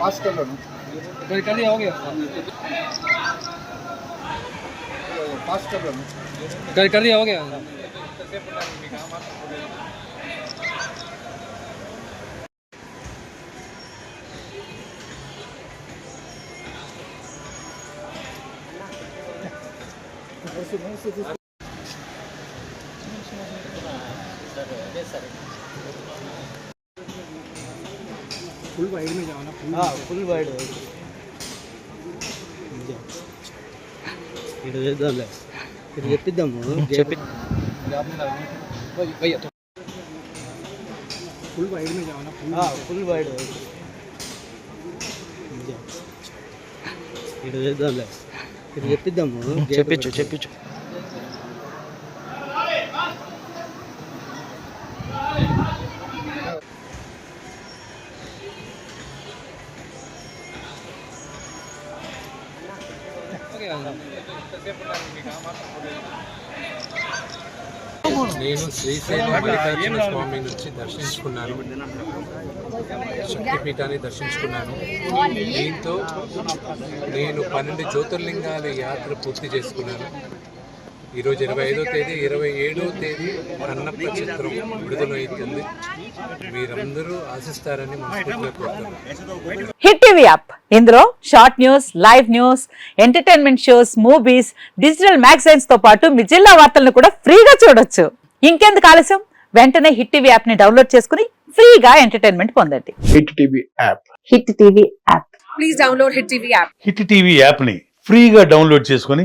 Fast कर लो ना कर कर दिया हो गया। फास्ट कर लो ना कर कर दिया हो गया। फुल वाइड में जाओ ना फुल ఫుల్ వైడ్ ఇటు చేద్దాంలే ఇటు చెప్పిద్దాము చెప్పి भैया फुल वाइड में जाओ ना फुल ఫుల్ వైడ్ ఇటు చేద్దాంలే ఇటు చెప్పిద్దాము చెప్పించు చెప్పించు నేను శ్రీశైలం మల్లికార్జున స్వామి నుంచి దర్శించుకున్నాను. శక్తిపీఠాన్ని దర్శించుకున్నాను. దీంతో నేను పన్నెండు జ్యోతిర్లింగాల యాత్ర పూర్తి చేసుకున్నాను. ఈరోజు ఇరవై ఐదో తేదీ ఇరవై ఏడో తేదీ అన్నప్ప చిత్రం విడుదలైతుంది. మీరందరూ ఆశిస్తారని హిట్ టీవీ యాప్. ఇందులో short news live news entertainment shows movies digital మ్యాగజైన్స్తో పాటు మీ జిల్లా వార్తలను కూడా ఫ్రీగా చూడొచ్చు. ఇంకెందుకు ఆలస్యం? వెంటనే హిట్ టీవీ యాప్ని డౌన్లోడ్ చేసుకుని ఫ్రీగా ఎంటర్టైన్మెంట్ పొందండి. Hit TV app. Hit TV app. Please download hit TV app. Hit TV యాప్ని ఫ్రీగా డౌన్లోడ్ చేసుకుని